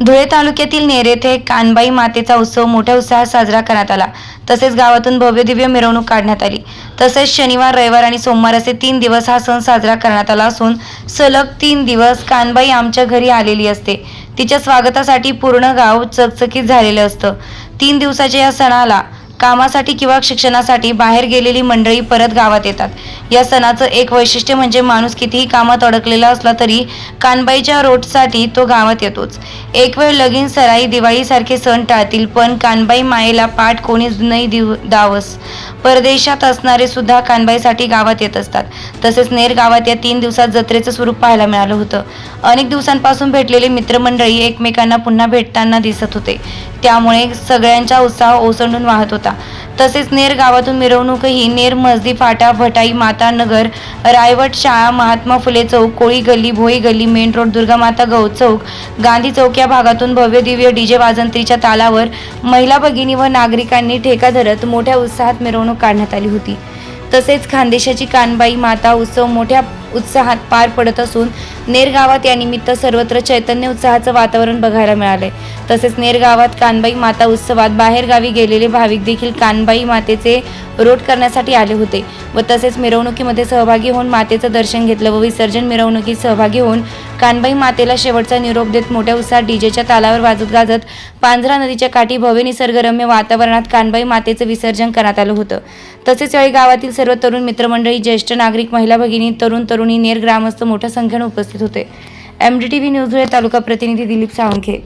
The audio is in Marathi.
धुळे तालुक्यातील नेर येथे कानबाई मातेचा उत्सव मोठ्या उत्साहात साजरा करण्यात आला. तसेच गावातून भव्य दिव्य मिरवणूक काढण्यात आली. तसेच शनिवार रविवार आणि सोमवार असे तीन दिवस हा सण साजरा करण्यात आला असून सलग तीन दिवस कानबाई आमच्या घरी आलेली असते. तिच्या स्वागतासाठी पूर्ण गाव चकचकीत झालेलं असतं. तीन दिवसाच्या या सणाला कामासाठी किंवा शिक्षणासाठी बाहेर गेलेली मंडळी परत गावात येतात. या सणाचं एक वैशिष्ट्य म्हणजे माणूस कितीही कामात अडकलेला असला तरी कानबाईच्या रोटसाठी तो गावात येतोच. एक वेळ लगीन सराई दिवाळीसारखे सण टाळतील पण कानबाई मायेला पाठ कोणीच नाही दिव दावस. परदेशात असणारे सुद्धा कानबाईसाठी गावात येत असतात. तसेच नेर गावात या तीन दिवसात जत्रेचं स्वरूप पाहायला मिळालं होतं. अनेक दिवसांपासून भेटलेले मित्रमंडळी एकमेकांना पुन्हा भेटताना दिसत होते. त्यामुळे सगळ्यांचा उत्साह ओसंडून वाहत होता. तसेच नेर गावातून मिरवणूकही नेर मस्जिद फाटा भटाई माता नगर रायवट शाळा महात्मा फुले चौक कोळी गल्ली भोई गल्ली मेन रोड दुर्गामाता गौ चौक गांधी चौक या भागातून भव्य दिव्य डीजे वाजंत्रीच्या तालावर महिला भगिनी व नागरिकांनी ठेका धरत मोठ्या उत्साहात मिरवणूक काढण्यात आली होती. तसेच खानदेशाची कानबाई माता उत्सव मोठ्या उत्साहात पार पडत असून नेर गावात यानिमित्त सर्वत्र चैतन्य उत्साहाचं वातावरण बघायला मिळाले तसेच नेर गावात कानबाई माता उत्सवात बाहेरगावी गेलेले भाविक देखील कानबाई मातेचे रोट करण्यासाठी आले होते व तसेच मिरवणुकीमध्ये सहभागी होऊन मातेचं दर्शन घेतलं व विसर्जन मिरवणुकीत सहभागी होऊन कानबाई मातेला शेवटचा निरोप देत मोठ्या उत्साहात डीजेच्या तालावर वाजत गाजत पांझरा नदीच्या काठी भव्य निसर्गरम्य वातावरणात कानबाई मातेचं विसर्जन करण्यात आलं होतं. तसेच यावेळी गावातील सर्व तरुण मित्रमंडळी ज्येष्ठ नागरिक महिला भगिनी तरुण तरुणी नेर ग्रामस्थ मोठ्या संख्येने उपस्थित होते. M D T V news Dhule taluka प्रतिनिधी दिलीप सावंखे